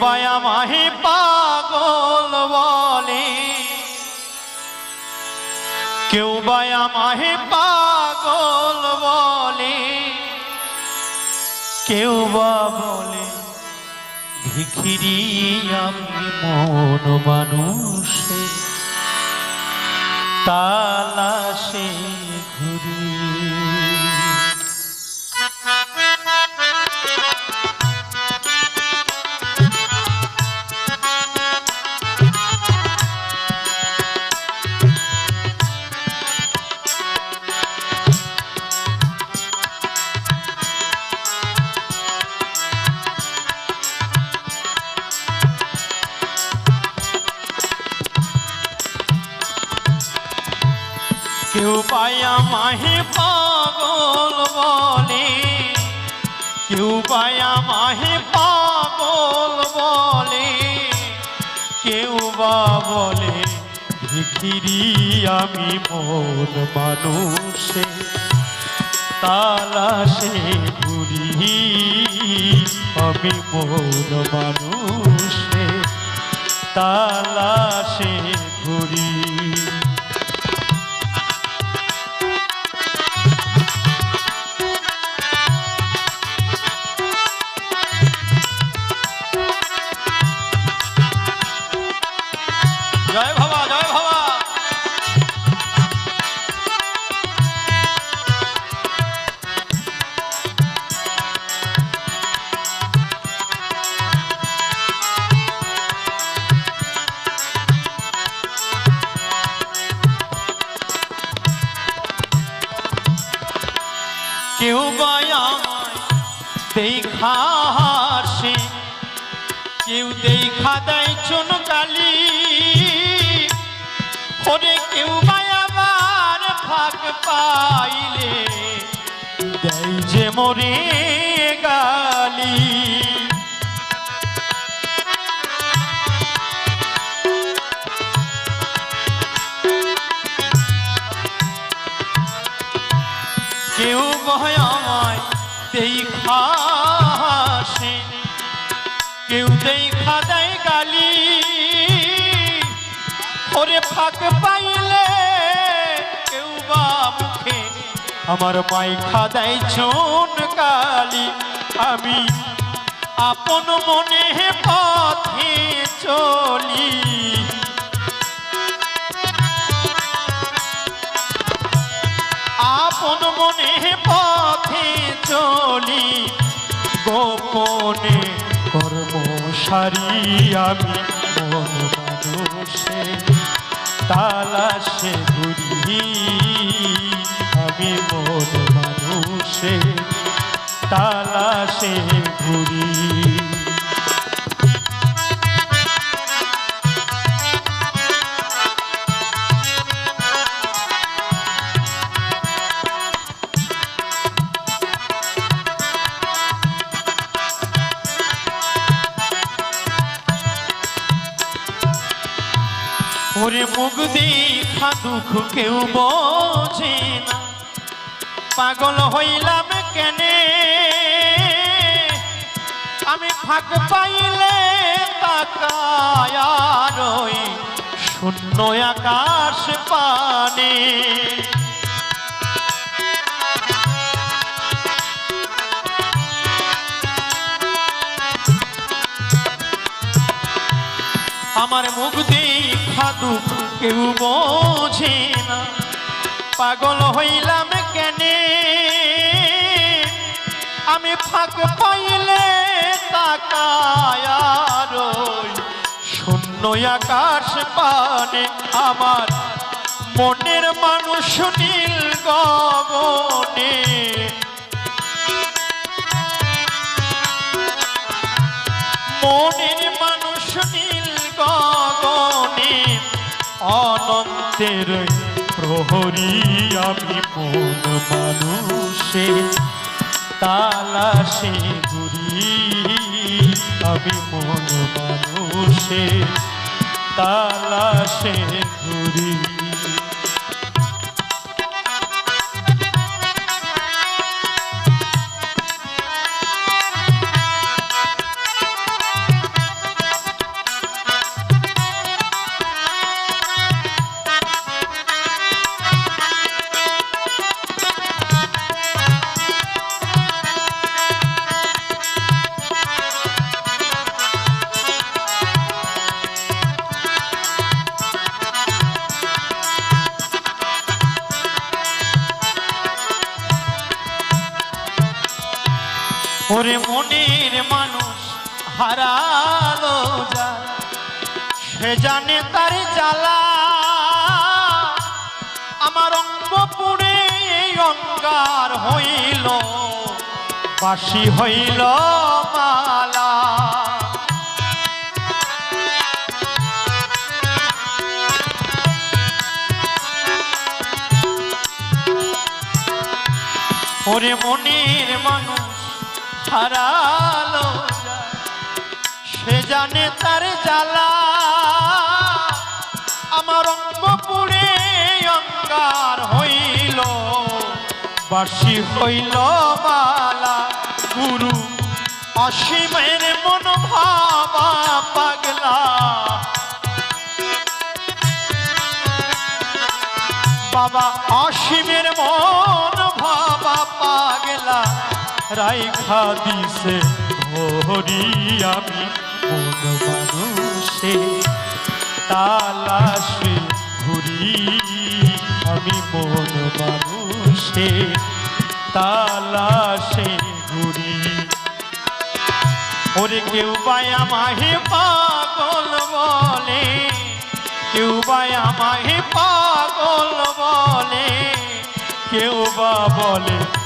বায়া মাহি পাগল বলে। কেউ বায়া মাহি পাগল বলে। কেউ বা বলে, ভিখিরি আমি মন মানুষে। তালাশে ঘুরি। পায়া মাহে পাগল বলে। কেউ পায়া মাহে পাগল বলে। কেউ বা বলে, ভিখিরি আমি মন মানুষে, তালাশে ঘুরি। আমি মন মানুষে, তালাশে ঘুরি। কেউ দেখা হাসে, কেউ দেখা দেয় চুন কালি ওরে কেউ বা আবার ফাঁক পাইলে, দেয় যে মরে গালি। বয় আমায়, দেখা হাসে কেউ দেখা দেয় গালি, ওরে ফাঁক পাইলে কেউ বা আমার মাইখা দেয় ছোন কালি আমি আপন মনে পথে চলি। আপন মনে পথে চলি, গোপনে কর্ম সারি আমি, মন তালাশে ঘুরি। আমি মন মানুষে তালাশে ঘুরি। ওরে মুখ দেখা দুঃখ কেউ বোঝে না। পাগল হইলাম কেনে? আমি ফাঁক পাইলে তাকায় শূন্য আকাশ পানে। আমার মুখ দেখা দুঃখ কেউ বোঝে না। পাগল হইলাম কেনে? আমি ফাঁক পাইলে শূন্য আকাশ পানে আমার মনের মানুষ নীল গগনে। মনের অনন্তের প্রহরী আমি মন মানুষে? তালাশে ঘুরি আমি মন মানুষে? তালাশে ঘুরি। ওরে মনের মানুষ হারালো যা, সে জানে তার জ্বালা। আমার অঙ্গ এই অঙ্গার হইল, বাসি হইল মালা। ওরে মনের মানুষ হারালো সে জানে তার জ্বালা। আমার অঙ্গ পুড়ে অঙ্গার হইল বাসি হইল মালা। গুরু অসীমের মন ভাবা পাগলা। বাবা অসীমের মন ভাবা পাগলা। রাইখা দিছে ভরি আমি মন মানুষে তালাশে ঘুরি আমি মন মানুষে তালাশে ঘুরি ওরে কেউ বাই আমাহে পাগল বলে, কেউ বাই আমাহে পাগল বলে, কেউ বা বলে